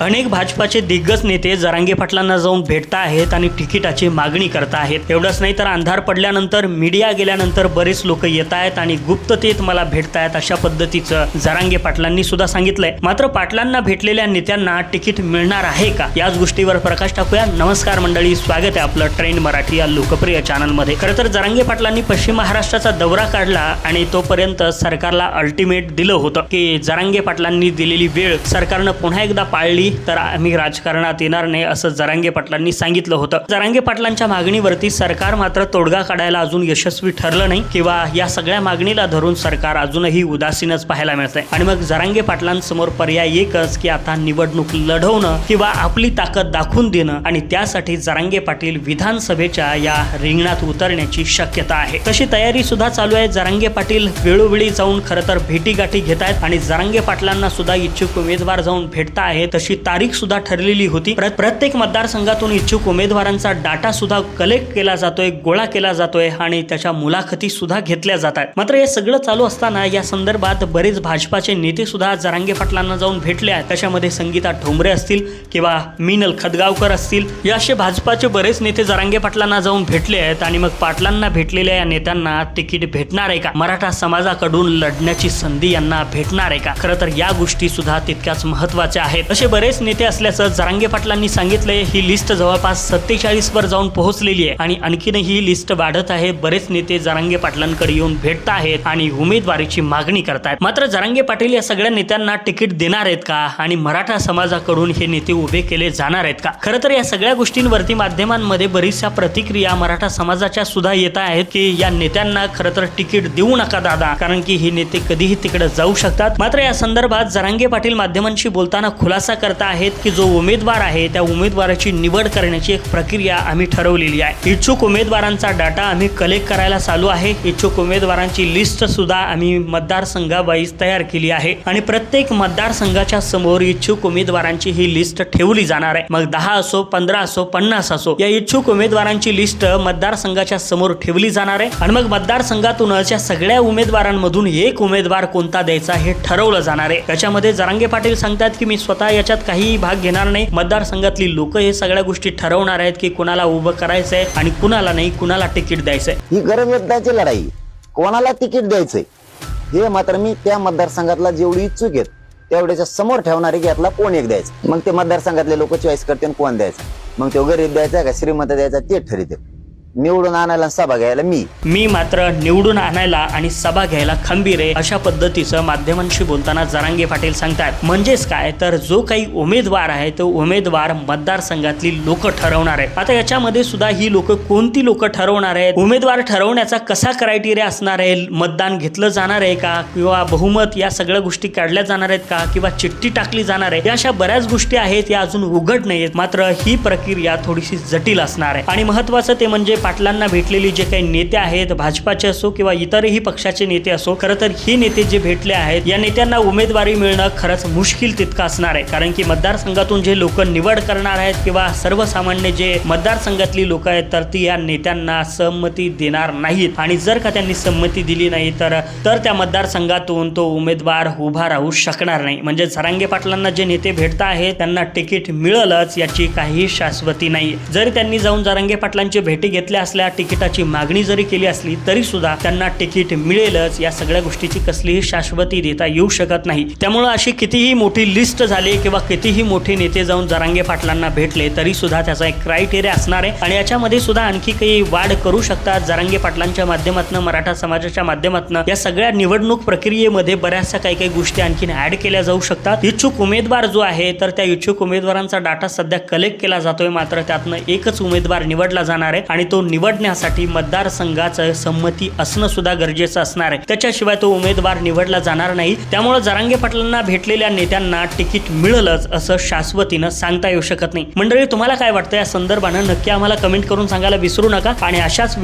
अनेक भाजपाचे दिग्गज नेते जरांगे पाटलांना जाऊन भेटता आहेत आणि तिकिटाची मागणी करता आहेत. एवढंच नाही तर अंधार पडल्यानंतर मीडिया गेल्यानंतर बरेच लोक येत आहेत आणि गुप्ततेत मला भेटतायत अशा पद्धतीचं जरांगे पाटलांनी सुद्धा सांगितलंय. मात्र पाटलांना भेटलेल्या नेत्यांना तिकीट मिळणार आहे का? याच गोष्टीवर प्रकाश टाकूया. नमस्कार मंडळी स्वागत आहे आपलं ट्रेंड मराठी या लोकप्रिय चॅनलमध्ये खरं तर जरांगे पाटलांनी पश्चिम महाराष्ट्राचा दौरा काढला आणि तोपर्यंत सरकारला अल्टिमेट दिलं होतं की जरांगे पाटलांनी दिलेली वेळ सरकारनं पुन्हा एकदा पाळली तर आम्ही राजकारणात येणार नाही असं जरांगे पाटलांनी सांगितलं होतं. जरांगे पाटलांच्या मागणीवरती सरकार मात्र तोडगा काढायला अजून यशस्वी ठरलं नाही किंवा या सगळ्या मागणीला धरून सरकार अजूनही उदासीनच पाहायला मिळतंय. आणि मग जरांगे पाटलांसमोर पर्याय एकच की आता निवडणूक लढवणं किंवा आपली ताकद दाखवून देणं आणि त्यासाठी जरांगे पाटील विधानसभेच्या या रिंगणात उतरण्याची शक्यता आहे. तशी तयारी सुद्धा चालू आहे. जरांगे पाटील वेळोवेळी जाऊन खरं तर भेटीगाठी घेत आहेत आणि जरांगे पाटलांना सुद्धा इच्छुक उमेदवार जाऊन भेटता आहे तशी तारीख सुद्धा ठरलेली होती. प्रत्येक मतदारसंघातून इच्छुक उमेदवारांचा डाटा सुद्धा कलेक्ट केला जातोय गोळा केला जातोय आणि त्याच्या मुलाखती सुद्धा घेतल्या जात आहेत. मात्र हे सगळं चालू असताना या संदर्भात बरेच भाजपाचे नेते सुद्धा जरांगे पाटलांना जाऊन भेटले आहेत. त्याच्यामध्ये संगीता ठोंबरे असतील किंवा मीनल खदगावकर असतील. या असे भाजपाचे बरेच नेते जरांगे पाटलांना जाऊन भेटले आहेत आणि मग पाटलांना भेटलेल्या या नेत्यांना तिकीट भेटणार आहे का? मराठा समाजाकडून लढण्याची संधी यांना भेटणार आहे का? खरं तर या गोष्टी सुद्धा तितक्याच महत्त्वाच्या आहेत. असे बरेच बरेच नेते असल्याचं जरांगे पाटलांनी सांगितलंय. ही लिस्ट जवळपास सत्तेचाळीस वर जाऊन पोहोचलेली आहे. आणि आणखीनही ही लिस्ट वाढत आहे. बरेच नेते जरांगे पाटलांकडे येऊन भेटत आहेत आणि उमेदवारीची मागणी करतायत. मात्र जरांगे पाटील या सगळ्या नेत्यांना तिकीट देणार आहेत का? आणि मराठा समाजाकडून हे नेते उभे केले जाणार आहेत का? खरं तर या सगळ्या गोष्टींवरती माध्यमांमध्ये बरीचशा प्रतिक्रिया मराठा समाजाच्या सुद्धा येत आहेत की या नेत्यांना खरं तर तिकीट देऊ नका दादा. कारण की हे नेते कधीही तिकडे जाऊ शकतात. मात्र या संदर्भात जरांगे पाटील माध्यमांशी बोलताना खुलासा करत आहेत की जो उमेदवार आहे त्या उमेदवाराची निवड करण्याची एक प्रक्रिया आम्ही ठरवलेली आहे. इच्छुक उमेदवारांचा डाटा आम्ही कलेक्ट करायला चालू आहे. इच्छुक उमेदवारांची लिस्ट सुद्धा आम्ही मतदारसंघावाईज तयार केली आहे. आणि प्रत्येक मतदारसंघाच्या समोर इच्छुक उमेदवारांची ही लिस्ट ठेवली जाणार आहे. मग दहा असो पंधरा असो पन्नास असो या इच्छुक उमेदवारांची लिस्ट मतदारसंघाच्या समोर ठेवली जाणार आहे. आणि मग मतदारसंघातूनच या सगळ्या उमेदवारांमधून एक उमेदवार कोणता द्यायचा हे ठरवलं जाणार आहे. त्याच्यामध्ये जरांगे पाटील सांगतात की मी स्वतः याच्यात काहीही भाग घेणार नाही. मतदारसंघातली लोक हे सगळ्या गोष्टी ठरवणार आहेत की कुणाला उभं करायचंय आणि कुणाला नाही कुणाला तिकीट द्यायचंय. ही गरम युद्धाची लढाई. कोणाला तिकीट द्यायचंय? हे मात्र मी त्या मतदारसंघातला जेवढी इच्छुक आहेत तेवढ्याच्या समोर ठेवणारे की यातला कोण एक द्यायचं? मग ते मतदारसंघातले लोक चॉईस करते कोण द्यायचं? मग तो गरीब द्यायचा का श्रीमंत द्यायचा ते ठरते निवडून आणायला सभा घ्यायला मी. मी मात्र निवडून आणायला आणि सभा घ्यायला खंबीर आहे अशा पद्धतीचं माध्यमांशी बोलताना जरांगे पाटील सांगतात. म्हणजेच काय? तर जो काही उमेदवार आहे तो उमेदवार मतदारसंघातली लोक ठरवणार आहे. आता याच्यामध्ये सुद्धा ही लोक कोणती लोक ठरवणार आहेत? उमेदवार ठरवण्याचा कसा क्रायटेरिया असणार आहे? मतदान घेतलं जाणार आहे का? किंवा बहुमत या सगळ्या गोष्टी काढल्या जाणार आहेत का? किंवा चिठ्ठी टाकली जाणार आहे? या अशा बऱ्याच गोष्टी आहेत या अजून उघड नाही आहेत मात्र ही प्रक्रिया थोडीशी जटिल असणार आहे. आणि महत्वाचं ते म्हणजे पाटलांना भेटलेली जे काही नेते आहेत भाजपाचे असो किंवा इतरही पक्षाचे नेते असो खरं तर हे नेते जे भेटले आहेत या नेत्यांना उमेदवारी मिळणं खरंच मुश्किल तितकं असणार आहे. कारण की मतदारसंघातून जे लोक निवड करणार आहेत किंवा सर्वसामान्य जे मतदारसंघातली लोक आहेत तर ती या नेत्यांना संमती देणार नाहीत. आणि जर का त्यांनी संमती दिली नाही तर तर त्या मतदारसंघातून तो उमेदवार उभा राहू शकणार नाही. म्हणजे झरांगे पाटलांना जे नेते भेटता आहेत त्यांना तिकीट मिळेलच याची काही शाश्वती नाही. जरी त्यांनी जाऊन झरांगे पाटलांची भेटी घेतली असल्या तिकिटाची मागणी जरी केली असली तरी सुद्धा त्यांना तिकीट मिळेलच या सगळ्या गोष्टीची कसलीही शाश्वती देता येऊ शकत नाही. त्यामुळं अशी कितीही मोठी लिस्ट झाली किंवा कितीही मोठे नेते जाऊन जरांगे पाटलांना भेटले तरी सुद्धा त्याचा एक क्रायटेरिया असणार आहे. आणि याच्यामध्ये सुद्धा आणखी काही वाढ करू शकतात जरांगे पाटलांच्या माध्यमातून मराठा समाजाच्या माध्यमातून. या सगळ्या निवडणूक प्रक्रियेमध्ये बऱ्याचशा काही काही गोष्टी आणखीन ऍड केल्या जाऊ शकतात. इच्छुक उमेदवार जो आहे तर त्या इच्छुक उमेदवारांचा डाटा सध्या कलेक्ट केला जातोय मात्र त्यातनं एकच उमेदवार निवडला जाणार आहे. आणि तो निवडण्यासाठी मतदारसंघाचं संमती असणं सुद्धा गरजेचं असणार आहे. त्याच्याशिवाय तो उमेदवार निवडला जाणार नाही. त्यामुळे जरांगे पाटलांना भेटलेल्या नेत्यांना तिकीट मिळलंच असं शाश्वतीनं सांगता येऊ शकत नाही. मंडळी तुम्हाला काय वाटतं? या संदर्भानं नक्की आम्हाला कमेंट करून सांगायला विसरू नका आणि अशाच